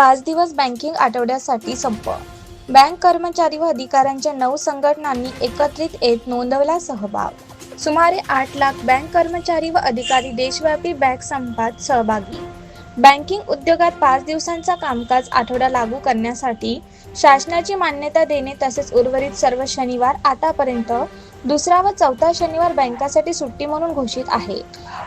पाच दिवस बँकिंग आठवड्यासाठी संप. बँक कर्मचारी व अधिकाऱ्यांच्या नऊ संघटनांनी एकत्रित येत नोंदवला सहभाग. सुमारे आठ लाख बँक कर्मचारी व अधिकारी देशव्यापी बँक संपात सहभागी. बँकिंग उद्योगात पाच दिवसांचा कामकाज आठवडा लागू करण्यासाठी शासनाची मान्यता देणे तसेच उर्वरित सर्व शनिवार आतापर्यंत दुसरा व चौथा शनिवार बँकासाठी सुट्टी म्हणून घोषित आहे.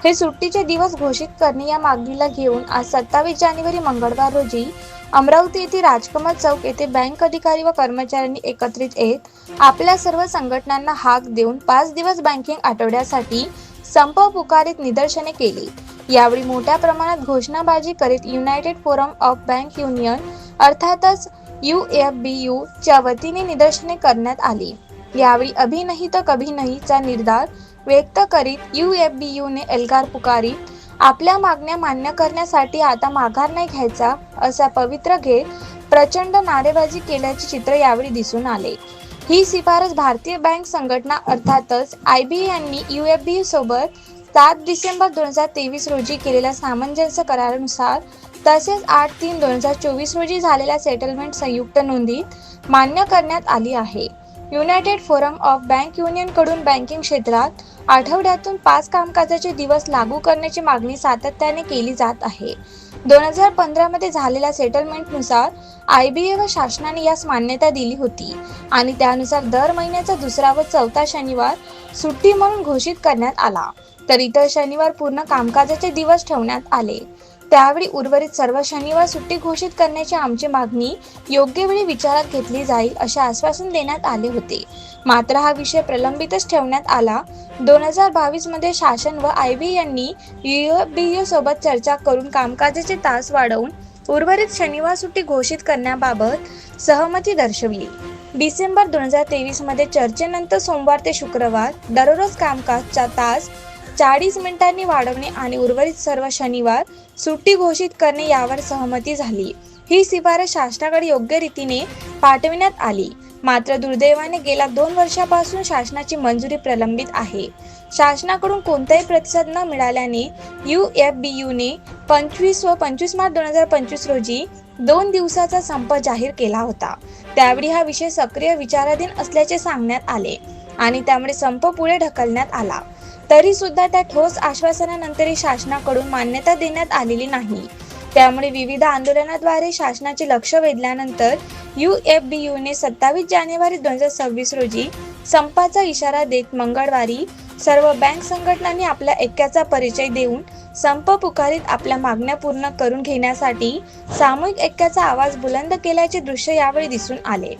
हे सुट्टीचे दिवस घोषित करणे या मागणीला घेऊन आज सत्तावीस जानेवारी मंगळवार रोजी अमरावती येथे राजकमल चौक येथे बँक अधिकारी व कर्मचाऱ्यांनी एकत्रित येत आपल्या सर्व संघटनांना हाक देऊन पाच दिवस बँकिंग आठवड्यासाठी संप पुकारीत निदर्शने केली. यावेळी मोठ्या प्रमाणात घोषणाबाजी करीत United Forum of Bank Union अर्थातच यू एफ बी यू च्या वतीने निदर्शने करण्यात आली. यावेळी अभी नाही तर कभी नाही चा निर्धार व्यक्त करीत यू एफ बी यूने एल्गार पुकारी आपल्या मागण्या मान्य करण्यासाठी आता माघार नाही घ्यायचा असा पवित्र घेत प्रचंड नारेबाजी केल्याचे चित्र यावेळी दिसून आले. ही शिफारस भारतीय बँक संघटना अर्थातच आय बी यांनी यू एफ बी सोबत सात डिसेंबर दोन हजार तेवीस रोजी केलेल्या सामंजस्य करारानुसार तसेच आठ तीन दोन हजार चोवीस रोजी झालेल्या सेटलमेंट संयुक्त नोंदीत मान्य करण्यात आली आहे. युनायटेड फोरम ऑफ बँक युनियनकडून बँकिंग क्षेत्रात आठवड्यातून पाच कामकाजाचे दिवस लागू करण्याची मागणी सातत्याने केली जात आहे. दोन हजार पंधरामध्ये झालेल्या सेटलमेंटनुसार आय बी ए व शासनाने यास मान्यता दिली होती आणि त्यानुसार दर महिन्याचा दुसरा व चौथा शनिवार सुट्टी म्हणून घोषित करण्यात आला. तर इतर शनिवार पूर्ण कामकाजाचे दिवस ठेवण्यात आले. त्यावेळी उर्वरित सर्व शनिवार सुट्टी घोषित करण्याची आमची मागणी योग्य वेळी विचारात घेतली जाईल असे आश्वासन देण्यात आले होते. मात्र हा विषय प्रलंबितच ठेवण्यात आला. दोन हजार बावीसमध्ये शासन व आय बी यांनी युएफबीयू सोबत चर्चा करून कामकाजाचे तास वाढवून उर्वरित शनिवार सुट्टी घोषित करण्याबाबत सहमती दर्शवली. डिसेंबर दोन हजार तेवीसमध्ये चर्चेनंतर सोमवार ते शुक्रवार दररोज कामकाजचा तास चाळीस मिनिटांनी वाढवणे आणि उर्वरित सर्व शनिवार सुट्टी घोषित करणे यावर सहमती झाली. ही शिफारस शासनाकडे योग्य रीतीने पाठविण्यात आली. मात्र दुर्दैवाने गेल्या दोन वर्षापासून शासनाची मंजुरी प्रलंबित आहे. शासनाकडून कोणताही प्रतिसाद न मिळाल्याने यू एफ बी यूने पंचवीस व पंचवीस मार्च दोन हजार पंचवीस रोजी दोन दिवसाचा संप जाहीर केला होता. त्यावेळी हा विषय सक्रिय विचाराधीन असल्याचे सांगण्यात आले आणि त्यामुळे संप पुढे ढकलण्यात आला. तरी सुद्धा त्या ठोस आश्वासनानंतरही शासनाकडून मान्यता देण्यात आलेली नाही. त्यामुळे विविध आंदोलनाद्वारे शासनाचे लक्ष वेधल्यानंतर यू एफ बी यूने सत्तावीस जानेवारी दोन हजार सव्वीस रोजी संपाचा इशारा देत मंगळवारी सर्व बँक संघटनांनी आपल्या ऐक्याचा परिचय देऊन संप पुकारीत आपल्या मागण्या पूर्ण करून घेण्यासाठी सामूहिक ऐक्याचा आवाज बुलंद केल्याचे दृश्य यावेळी दिसून आले.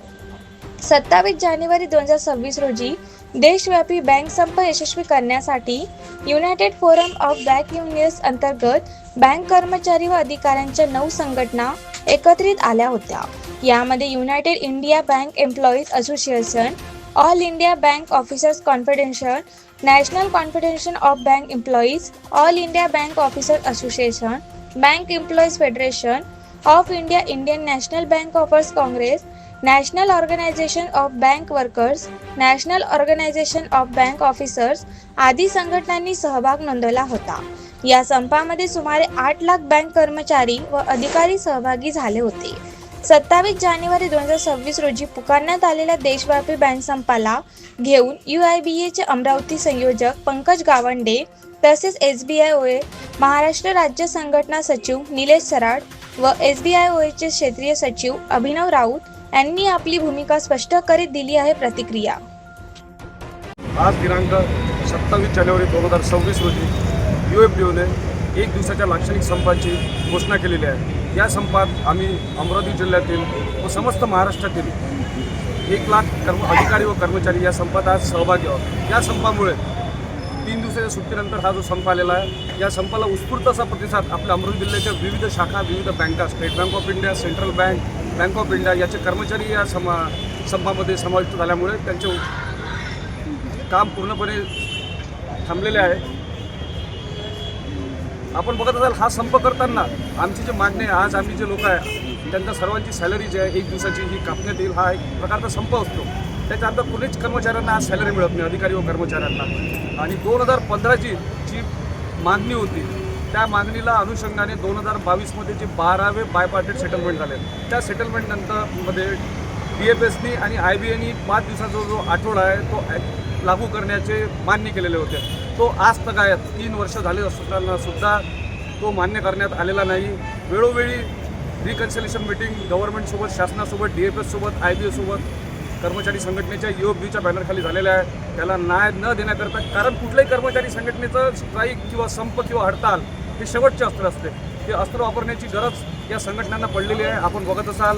सत्तावीस जानेवारी दोन हजार सव्वीस रोजी देशव्यापी बँक संप यशस्वी करण्यासाठी united forum of bank unions अंतर्गत बँक कर्मचारी व अधिकाऱ्यांच्या नऊ संघटना एकत्रित आल्या होत्या. यामध्ये United India Bank Employees Association All India Bank Officers Confidential National Confederation of Bank Employees All India Bank Officers Association Bank Employees Federation of India Indian National Bank Officers Congress National Organisation of Bank Workers National Organisation of Bank Officers आदी संघटनांनी सहभाग नोंदवला होता. या संपामध्ये सुमारे आठ lakh bank कर्मचारी व अधिकारी सहभागी झाले होते. सत्तावीस जानेवारी दोन हजार सव्वीस रोजी पुकारण्यात आलेल्या देशव्यापी बँक संपाला घेऊन यू आय बी एचे अमरावती संयोजक पंकज गावंडे तसेच एस बी आय ओए महाराष्ट्र राज्य संघटना सचिव निलेश सराड व एस बी आय ओएचे क्षेत्रीय सचिव अभिनव राऊत यांनी आपली भूमिका स्पष्ट करीत दिली आहे प्रतिक्रिया. आज दिनांक सत्तावीस जानेवारी दोन हजार सव्वीस रोजी यू एफ डी एक दिवसाच्या लाक्षणिक संपाची घोषणा केलेली आहे. या संपात आम्ही अमरावती जिल्ह्यातील व समस्त महाराष्ट्रातील एक लाख कर्म अधिकारी व कर्मचारी या संपात आज सहभागी आहोत. या संपामुळे तीन दिवसाच्या सुट्टीनंतर हा जो संप आलेला आहे या संपाला उत्स्फूर्त असा प्रतिसाद आपल्या अमरावती जिल्ह्याच्या विविध शाखा विविध बँका State Bank of India Central Bank Bank of India याचे कर्मचारी या समा संपामध्ये समाविष्ट झाल्यामुळे त्यांचे काम पूर्णपणे थांबलेले आहे. आपण बघत असाल हा संप करताना आमची जे मागणी आहे आज आम्ही जे लोक आहे त्यांचा सर्वांची सॅलरी जी आहे एक दिवसाची ही कापण्यात येईल हा एक प्रकारचा संप असतो. त्याच्या अंतर कुणीच कर्मचाऱ्यांना आज सॅलरी मिळत नाही अधिकारी व कर्मचाऱ्यांना. आणि दोन हजार पंधराची जी मागणी होती त्या मागणीला अनुषंगाने दोन हजार बावीसमध्ये जे बारावे बायपार्टेड सेटलमेंट झाले त्या सेटलमेंटनंतरमध्ये डी एफ एसनी आणि आय बी एनी पाच दिवसाचा जो आठवडा आहे तो लागू करण्याचे मान्य केलेले होते. तो आज तक आहे तीन वर्ष झाले असताना सुद्धा तो मान्य करण्यात आलेला नाही. वेळोवेळी रिकन्सिलेशन मिटिंग गव्हर्नमेंटसोबत शासनासोबत डी एफ एससोबत आय बी एसोबत कर्मचारी संघटनेच्या यू एफ बीच्या बॅनरखाली झालेल्या आहे त्याला न्याय न देण्याकरता कारण कुठल्याही कर्मचारी संघटनेचं स्ट्राईक किंवा संप किंवा हडताल हे शेवटचे अस्त्र असते. ते अस्त्र वापरण्याची गरज या संघटनांना पडलेली आहे. आपण बघत असाल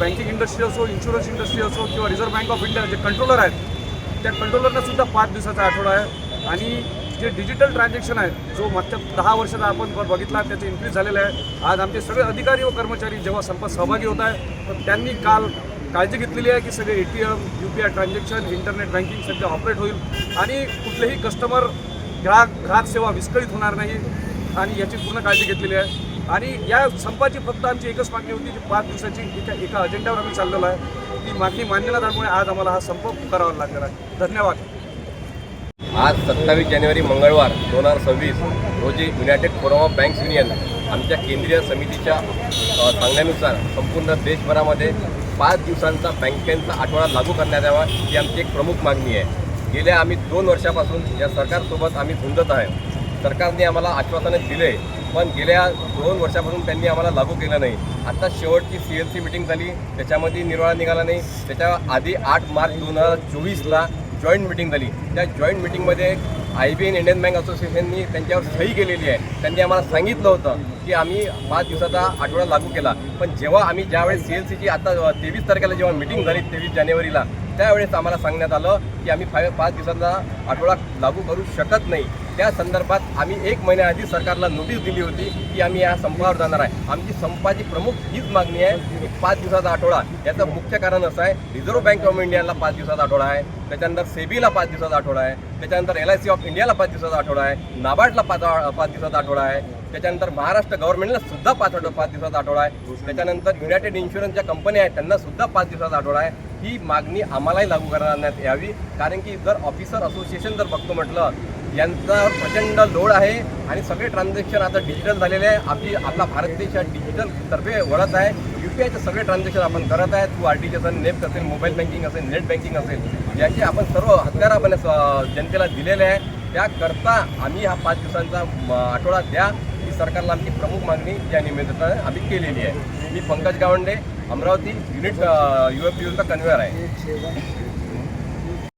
बँकिंग इंडस्ट्री असो इन्शुरन्स इंडस्ट्री असो किंवा रिझर्व्ह बँक ऑफ इंडिया जे कंट्रोलर आहेत त्या कंट्रोलरना सुद्धा पाच दिवसाचा आठवडा आहे. आणि जे डिजिटल ट्रान्झॅक्शन आहे जो मागच्या दहा वर्षाचा आपण बघितला त्याचे इन्क्रीज झालेलं आहे. आज आमचे सगळे अधिकारी व कर्मचारी जेव्हा संपात सहभागी होत आहे तर त्यांनी काल काळजी घेतलेली आहे की सगळे A T M U P I transaction internet banking सध्या ऑपरेट होईल. आणि कुठलेही कस्टमर ग्राहक ग्राहक सेवा विस्कळीत होणार नाही. आणि याची पूर्ण काळजी घेतलेली आहे. आणि या संपाची फक्त आमची एकच मागणी होती जी पाच दिवसाची एका एका अजेंड्यावर आम्ही चाललेलो आहे. ती मागणी मान्य न झाल्यामुळे आज आम्हाला हा संप पुकारावा लागलेला आहे. धन्यवाद. आज सत्तावीस जानेवारी मंगळवार दोन हजार सव्वीस रोजी United Forum of Banks Union आमच्या केंद्रीय समितीच्या सांगण्यानुसार संपूर्ण देशभरामध्ये पाच दिवसांचा बँकेचा आठवडा लागू करण्यात यावा ही आमची एक प्रमुख मागणी आहे. गेल्या आम्ही दोन वर्षापासून या सरकारसोबत आम्ही झुंजत आहे. सरकारने आम्हाला आश्वासने दिले पण गेल्या दोन वर्षापासून त्यांनी आम्हाला लागू केलं नाही. आता शेवटची सी एल सी मिटिंग झाली त्याच्यामध्ये निर्वाळा निघाला नाही. त्याच्या आधी आठ मार्च दोन हजार चोवीसला जॉईंट मिटिंग झाली. त्या joint मिटिंगमध्ये I B N Indian Bank असोसिएशननी त्यांच्यावर सही केलेली आहे. त्यांनी आम्हाला सांगितलं होतं की आम्ही पाच दिवसाचा आठवडा लागू केला. पण जेव्हा आम्ही ज्यावेळेस सी एल सीची आता तेवीस तारखेला जेव्हा मिटिंग झाली तेवीस जानेवारीला त्यावेळेस आम्हाला सांगण्यात आलं की आम्ही फाय पाच दिवसाचा आठवडा लागू करू शकत नाही. त्या संदर्भात आम्ही एक महिन्याआधी सरकारला नोटीस दिली होती की आम्ही या संपावर जाणार आहे. आमची संपाची प्रमुख हीच मागणी आहे की पाच दिवसाचा आठवडा. याचं मुख्य कारण असं आहे रिझर्व्ह बँक ऑफ इंडियाला पाच दिवसाचा आठवडा आहे. त्याच्यानंतर सेबीला पाच दिवसाचा आठवडा आहे. त्याच्यानंतर एल आय सी ऑफ इंडियाला पाच दिवसाचा आठवडा आहे. नाबार्डला पाच पाच दिवसाचा आठवडा आहे. त्याच्यानंतर महाराष्ट्र गव्हर्नमेंटला सुद्धा पाच आठवडा पाच दिवसाचा आठवडा आहे. त्याच्यानंतर युनायटेड इन्शुरन्सच्या कंपन्या आहेत त्यांना सुद्धा पाच दिवसाचा आठवडा आहे. ही मागणी आम्हालाही लागू करण्यात यावी. कारण की जर ऑफिसर असोसिएशन जर बघतो म्हटलं यांचा प्रचंड लोड आहे आणि सगळे ट्रान्झॅक्शन आता डिजिटल झालेले आहे. आपली आपला भारत देश हा डिजिटल तर्फे वळत आहे. यू पी आयचे सगळे ट्रान्झॅक्शन आपण करत आहे तू आर टी जी असेल नेफ्ट असेल मोबाईल बँकिंग असेल नेट बँकिंग असेल याचे आपण सर्व हत्यार आपण जनतेला दिलेले आहे. त्याकरता आम्ही हा पाच दिवसांचा आठवडा द्या. ही सरकारला आमची प्रमुख मागणी या निमित्तानं आम्ही केलेली आहे. मी Pankaj Gawande Amravati unit U F convener आहे.